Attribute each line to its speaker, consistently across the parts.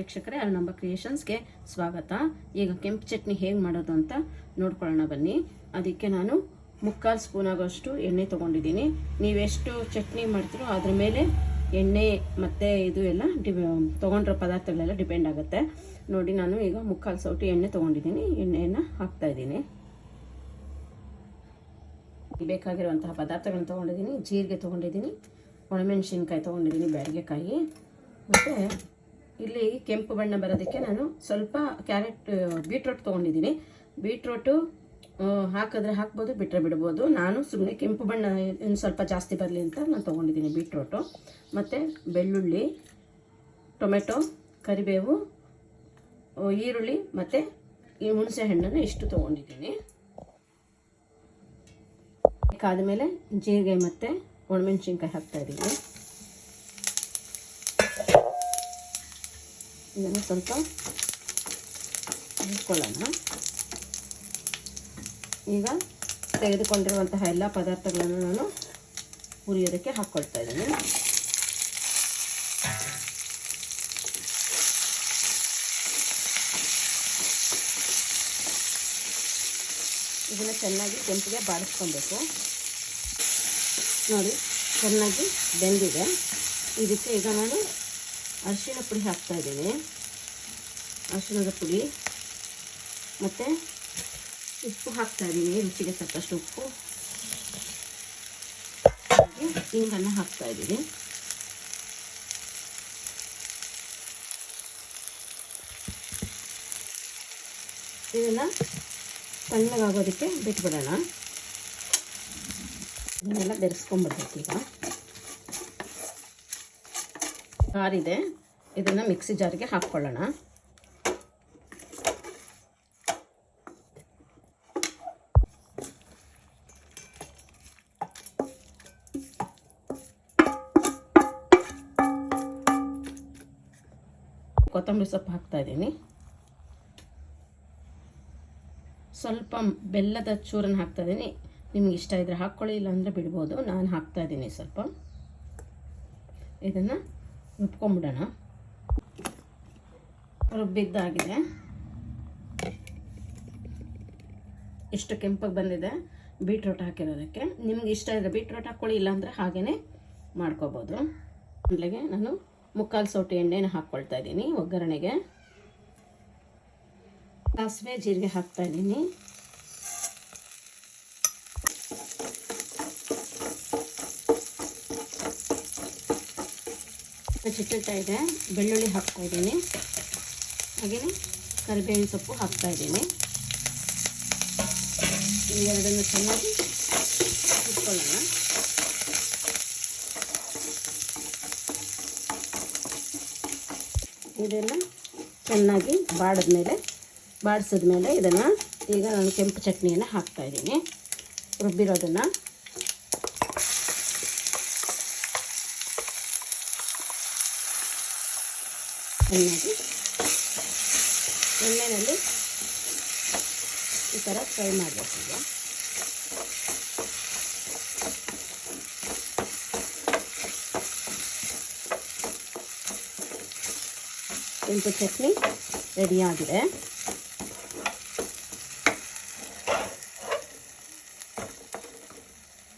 Speaker 1: ವೀಕ್ಷಕರೇ ಅರುಣಂಬ ಕ್ರಿಯೇಷನ್ಸ್ಗೆ ಸ್ವಾಗತ. ಈಗ ಕೆಂಪು ಚಟ್ನಿ ಹೇಗೆ ಮಾಡೋದು ಅಂತ ನೋಡ್ಕೊಳ್ಳೋಣ ಬನ್ನಿ. ಅದಕ್ಕೆ ನಾನು ಮುಕ್ಕಾಲು ಸ್ಪೂನ್ ಆಗೋಷ್ಟು ಎಣ್ಣೆ ತೊಗೊಂಡಿದ್ದೀನಿ. ನೀವೆಷ್ಟು ಚಟ್ನಿ ಮಾಡ್ತೀರೋ ಅದ್ರ ಮೇಲೆ ಎಣ್ಣೆ ಮತ್ತು ಇದು ಎಲ್ಲ ಡಿ, ತೊಗೊಂಡಿರೋ ಪದಾರ್ಥಗಳೆಲ್ಲ ಡಿಪೆಂಡ್ ಆಗುತ್ತೆ. ನೋಡಿ, ನಾನು ಈಗ ಮುಕ್ಕಾಲು ಸೌಟಿ ಎಣ್ಣೆ ತೊಗೊಂಡಿದ್ದೀನಿ. ಎಣ್ಣೆಯನ್ನು ಹಾಕ್ತಾಯಿದ್ದೀನಿ ಬೇಕಾಗಿರುವಂತಹ ಪದಾರ್ಥಗಳನ್ನ ತೊಗೊಂಡಿದ್ದೀನಿ. ಜೀರಿಗೆ ತೊಗೊಂಡಿದ್ದೀನಿ. ಒಣಮೆಣಸಿನ್ಕಾಯಿ ತೊಗೊಂಡಿದ್ದೀನಿ. ಬ್ಯಾಡಿಗೆಕಾಯಿ. ಮತ್ತು ಇಲ್ಲಿ ಕೆಂಪು ಬಣ್ಣ ಬರೋದಕ್ಕೆ ನಾನು ಸ್ವಲ್ಪ ಕ್ಯಾರೆಟ್ ಬೀಟ್ರೋಟ್ ತೊಗೊಂಡಿದ್ದೀನಿ. ಬೀಟ್ರೋಟು ಹಾಕಿದ್ರೆ ಹಾಕ್ಬೋದು ಬಿಟ್ಟರೆ ಬಿಡ್ಬೋದು. ನಾನು ಸುಮ್ಮನೆ ಕೆಂಪು ಬಣ್ಣ ಇನ್ನು ಸ್ವಲ್ಪ ಜಾಸ್ತಿ ಬರಲಿ ಅಂತ ನಾನು ತೊಗೊಂಡಿದ್ದೀನಿ ಬೀಟ್ರೋಟು. ಮತ್ತು ಬೆಳ್ಳುಳ್ಳಿ, ಟೊಮೆಟೊ, ಕರಿಬೇವು ಈರುಳ್ಳಿ ಮತ್ತು ಈ ಹುಣಸೆ ಹಣ್ಣನ್ನು ಇಷ್ಟು ತೊಗೊಂಡಿದ್ದೀನಿ. ಕಾದ್ಮೇಲೆ ಜೀರಿಗೆ ಮತ್ತು ಒಣಮೆಣ್ಸಿನ್ಕಾಯಿ ಹಾಕ್ತಾ ಇದನ್ನು ಸ್ವಲ್ಪ ಹುರ್ಕೊಳ್ಳೋಣ. ಈಗ ತೆಗೆದುಕೊಂಡಿರುವಂತಹ ಎಲ್ಲ ಪದಾರ್ಥಗಳನ್ನು ನಾನು ಹುರಿಯೋದಕ್ಕೆ ಹಾಕ್ಕೊಳ್ತಾ ಇದ್ದೀನಿ. ಇದನ್ನು ಚೆನ್ನಾಗಿ ಕೆಂಪಿಗೆ ಬಾಡಿಸ್ಕೊಬೇಕು. ನೋಡಿ, ಚೆನ್ನಾಗಿ ಬೆಂದಿದೆ. ಇದಕ್ಕೆ ಈಗ ನಾನು ಅರಿಶಿಣ ಪುಡಿ ಹಾಕ್ತಾ ಇದ್ದೇನೆ. ಅರಿಶಿಣದ ಪುಡಿ. ಮತ್ತು ಉಪ್ಪು ಹಾಕ್ತಾ ಇದ್ದೀನಿ, ರುಚಿಗೆ ತಕ್ಕಷ್ಟು ಉಪ್ಪು. ಹಾಗೆ ಇಂಗನ್ನು ಹಾಕ್ತಾ ಇದ್ದೀನಿ. ಇದನ್ನ ತಣ್ಣಗಾಗೋದಕ್ಕೆ ಬಿಟ್ಬಿಡೋಣ. ಇದನ್ನೆಲ್ಲ ಬೆರೆಸ್ಕೊಂಡ್ಬಿಡ್ಬೇಕು ಈಗ. ಆರಿದೆ ಇದನ್ನು ಮಿಕ್ಸಿ ಜಾರಿಗೆ ಹಾಕ್ಕೊಳ್ಳೋಣ. ಕೊತ್ತಂಬರಿ ಸೊಪ್ಪು ಹಾಕ್ತಾ ಇದ್ದೀನಿ. ಸ್ವಲ್ಪ ಬೆಲ್ಲದ ಚೂರನ್ನು ಹಾಕ್ತಾ ಇದ್ದೀನಿ. ನಿಮ್ಗೆ ಇಷ್ಟ ಇದ್ದರೆ ಹಾಕ್ಕೊಳ್ಳಿ ಇಲ್ಲ ಅಂದರೆ ಬಿಡ್ಬೋದು. ನಾನು ಹಾಕ್ತಾ ಇದ್ದೀನಿ ಸ್ವಲ್ಪ. ಇದನ್ನು ರುಬ್ಕೊಂಬಿಡೋಣ ರುಬ್ಬಿದ್ದಾಗಿದೆ. ಇಷ್ಟು ಕೆಂಪಗೆ ಬಂದಿದೆ ಬೀಟ್ರೋಟ್ ಹಾಕಿರೋದಕ್ಕೆ. ನಿಮ್ಗೆ ಇಷ್ಟ ಇದ್ದರೆ ಬೀಟ್ರೋಟ್ ಹಾಕ್ಕೊಳ್ಳಿ ಇಲ್ಲಾಂದರೆ ಹಾಗೇ ಮಾಡ್ಕೋಬೋದು. ಅಲ್ಲಿಗೆ ನಾನು ಮುಕ್ಕಾಲು ಸೌಟು ಎಣ್ಣೆನ ಹಾಕ್ಕೊಳ್ತಾ ಇದ್ದೀನಿ ಒಗ್ಗರಣೆಗೆ. ಸಾಸಿವೆ, ಜೀರಿಗೆ ಹಾಕ್ತಾ ಇದ್ದೀನಿ. ಚಿಟ್ಟಳ್ತಾ ಇದೆ. ಬೆಳ್ಳುಳ್ಳಿ ಹಾಕ್ತಾ ಇದ್ದೀನಿ. ಹಾಗೆಯೇ ಕರಿಬೇವಿನ ಸೊಪ್ಪು ಹಾಕ್ತಾ ಇದ್ದೀನಿ. ಎರಡನ್ನು ಚೆನ್ನಾಗಿ ಇಟ್ಕೊಳ್ಳೋಣ ಇದೆಲ್ಲ ಚೆನ್ನಾಗಿ ಬಾಡಿದ್ಮೇಲೆ, ಬಾಡಿಸಿದ್ಮೇಲೆ ಇದನ್ನು ಈಗ ನಾನು ಕೆಂಪು ಚಟ್ನಿಯನ್ನು ಹಾಕ್ತಾ ಇದ್ದೀನಿ. ರುಬ್ಬಿರೋದನ್ನು ಚೆನ್ನಾಗಿ ಎಣ್ಣೆಯಲ್ಲಿ ಈ ಥರ ಫ್ರೈ ಮಾಡಬೇಕು ಈಗ ಕೆಂಪು ಚಟ್ನಿ ರೆಡಿಯಾಗಿದೆ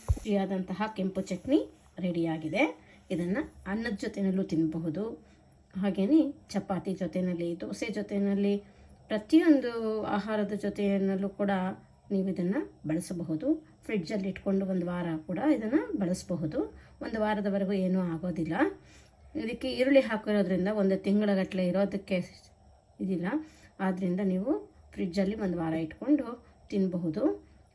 Speaker 1: ರುಚಿಯಾದಂತಹ ಕೆಂಪು ಚಟ್ನಿ ರೆಡಿಯಾಗಿದೆ ಇದನ್ನು ಅನ್ನದ ಜೊತೆಯಲ್ಲೂ ತಿನ್ನಬಹುದು ಹಾಗೆಯೇ ಚಪಾತಿ ಜೊತೆಯಲ್ಲಿ, ದೋಸೆ ಜೊತೆಯಲ್ಲಿ ಪ್ರತಿಯೊಂದು ಆಹಾರದ ಜೊತೆಯಲ್ಲೂ ಕೂಡ ನೀವು ಇದನ್ನು ಬಳಸಬಹುದು. ಫ್ರಿಡ್ಜಲ್ಲಿ ಇಟ್ಕೊಂಡು ಒಂದು ವಾರ ಕೂಡ ಇದನ್ನು ಬಳಸಬಹುದು. ಒಂದು ವಾರದವರೆಗೂ ಏನೂ ಆಗೋದಿಲ್ಲ. ಇದಕ್ಕೆ ಈರುಳ್ಳಿ ಹಾಕಿರೋದ್ರಿಂದ ಒಂದು ತಿಂಗಳಗಟ್ಟಲೆ ಇರೋದಕ್ಕೆ ಇದಿಲ್ಲ. ಆದ್ದರಿಂದ ನೀವು ಫ್ರಿಡ್ಜಲ್ಲಿ ಒಂದು ವಾರ ಇಟ್ಕೊಂಡು ತಿನ್ನಬಹುದು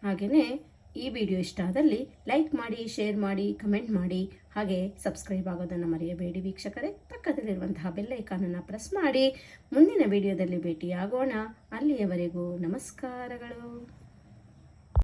Speaker 1: ಹಾಗೆಯೇ ಈ ವಿಡಿಯೋ ಇಷ್ಟ ಆದಲ್ಲಿ ಲೈಕ್ ಮಾಡಿ, ಶೇರ್ ಮಾಡಿ, ಕಮೆಂಟ್ ಮಾಡಿ, ಹಾಗೆ ಸಬ್ಸ್ಕ್ರೈಬ್ ಆಗೋದನ್ನು ಮರೆಯಬೇಡಿ ವೀಕ್ಷಕರೇ. ಪಕ್ಕದಲ್ಲಿರುವಂತಹ ಬೆಲ್ಲೈಕಾನನ್ನು ಪ್ರೆಸ್ ಮಾಡಿ. ಮುಂದಿನ ವಿಡಿಯೋದಲ್ಲಿ ಭೇಟಿಯಾಗೋಣ. ಅಲ್ಲಿಯವರೆಗೂ ನಮಸ್ಕಾರಗಳು.